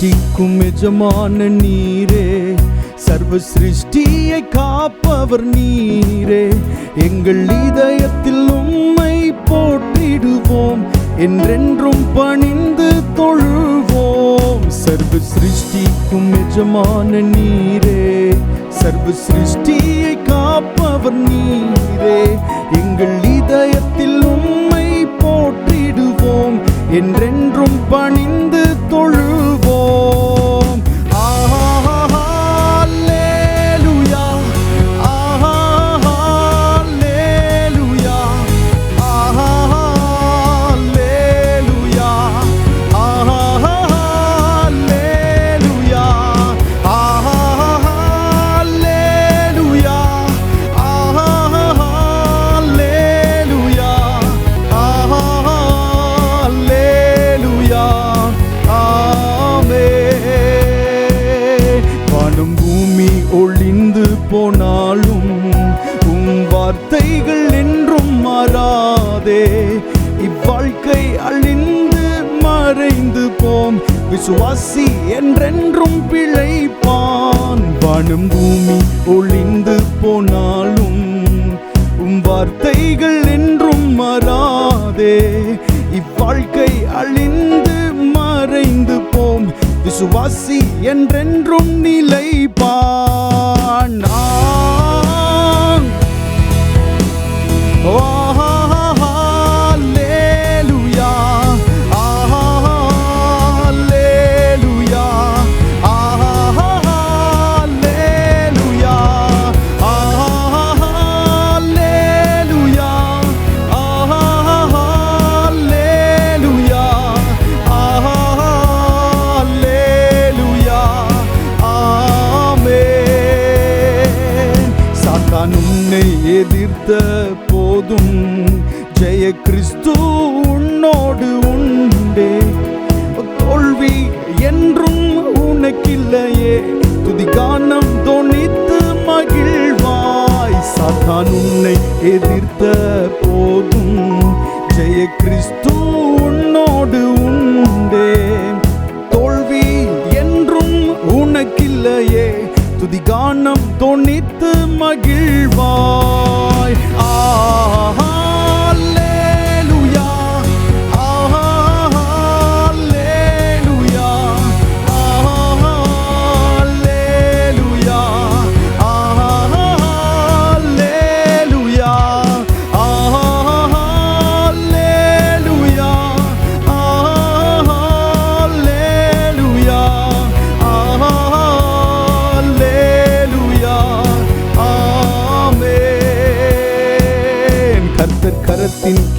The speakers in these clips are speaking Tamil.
சிருஷ்டிக்கும் எஜமான நீரே. சர்வ சிருஷ்டியை காப்பவர் நீரே. எங்கள் இதயத்தில் உம்மை போற்றிடுவோம். என்றென்றும் பணிந்து தொழுவோம். சர்வ சிருஷ்டிக்கும் எஜமான நீரே. சர்வ சிருஷ்டியை காப்பவர் நீரே. எங்கள் இதயத்தில் உம்மை போற்றிடுவோம். என்றென்றும் பணிந்து தொழு விசுவாசி என்றென்றும் பிழைப்பான். வானம் பூமி ஒளிந்து போனாலும் உம் வார்த்தைகள் என்றும் மறாதே. இவ்வாழ்க்கை அழிந்து மறைந்து போம். விசுவாசி என்றென்றும் நிலைப்பான் நான் உன்னை எதிர்த்த போதும். ஜெய கிறிஸ்து உன்னோடு உண்டே. தோல்வி என்றும் உனக்கில்லையே. துதிகானம் தோணித்து மகிழ்வாய். சாத்தான் உன்னை எதிர்த்த போதும். ஜெய கிறிஸ்து உன்னோடு உண்டே. தோல்வி என்றும் உனக்கில்லையே. துதிகானம் தொனித்து மகிழ்வாய். ஆ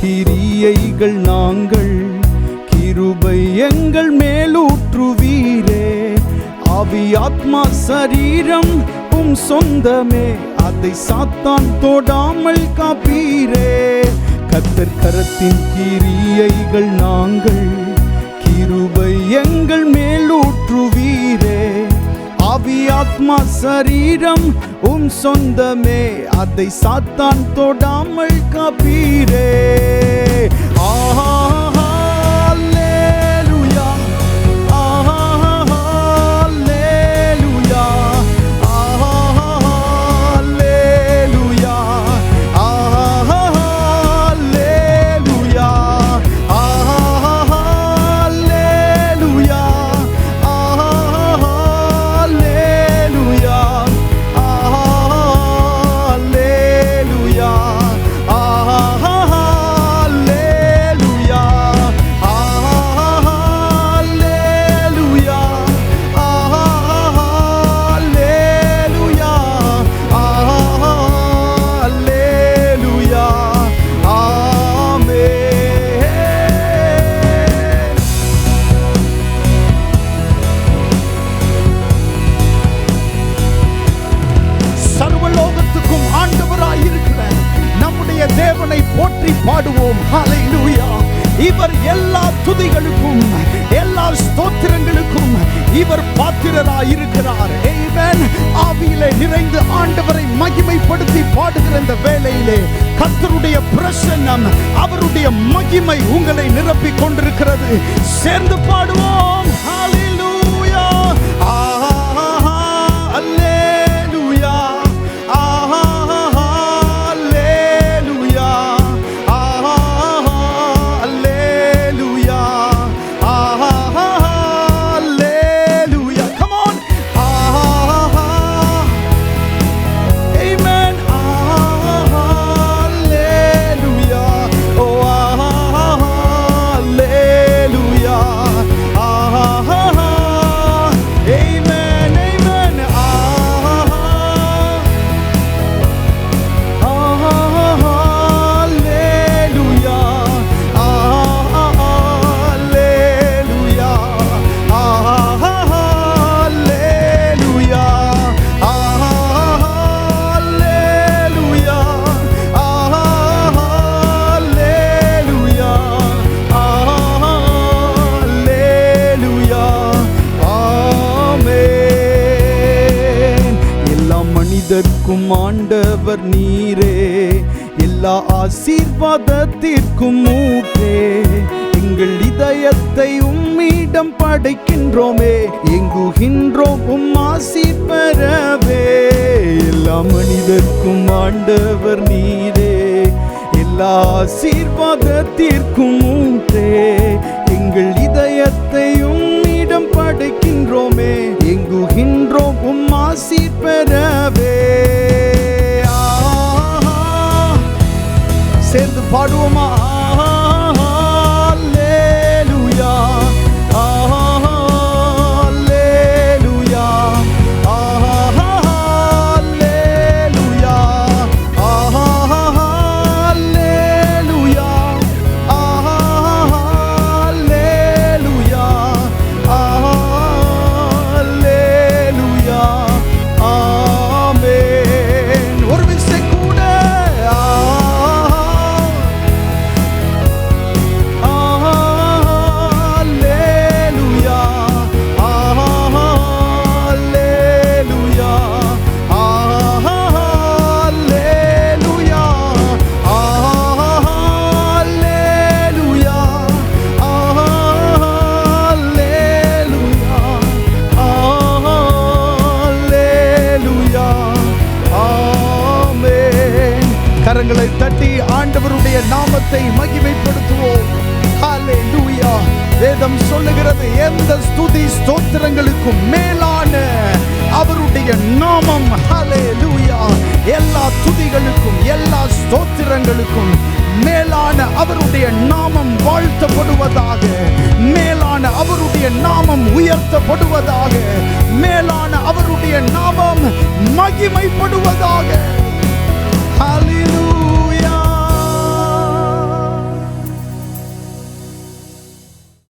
கிரியைகள் நாங்கள் கிருபை எங்கள் மேலூற்றுவீரே. ஆவி ஆத்மா சரீரம் உம் சொந்தமே அதை சாத்தான் தொடாமல் காப்பீரே. கத்தர் கரத்தின் கிரியைகள் நாங்கள் கிருபை எங்கள் மேலூற்றுவீரே. ஆவி ஆத்மா சரீரம் உம் சொந்தமே. அதை சாத்தான் தொடாமல் காப்பீரே ஆஹா அவர் பாத்திரராய் இருக்கிறார் ஆமென் ஆவியிலே நிறைந்து ஆண்டவரை மகிமைப்படுத்தி பாடுகிற இந்த வேளையிலே கத்தருடைய பிரசன்னம் அவருடைய மகிமை உங்களை நிரப்பிக் கொண்டிருக்கிறது. சேர்ந்து பாடுவோம். ஹalleluya ஆண்டவர் நீரே. எல்லா ஆசீர்வாதத்திற்கும் ஊற்றே. எங்கள் இதயத்தை உம்மிடம் படைக்கின்றோமே. எங்குகின்றோம் உம் ஆசீர் பெறவே. எல்லா மனிதர்க்கும் ஆண்டவர் நீரே. எல்லா ஆசீர்வாதத்திற்கும் ஊற்றே. எங்கள் இதயத்தை உம்மிடம் படைக்கின்றோமே. எங்குகின்றோம் உம் ஆசீர் பெறவே. சேர்ந்து பாடுவோமா? வேதம் சொல்லுகிறது. எந்த ஸ்துதி ஸ்தோத்திரங்களுக்கும் மேலான அவருடைய நாமம். ஹalleluya எல்லா துதிகளுக்கும் எல்லா ஸ்தோத்திரங்களுக்கும் மேலான அவருடைய நாமம் வாழ்த்தப்படுவதாக மேலான அவருடைய நாமம் உயர்த்தப்படுவதாக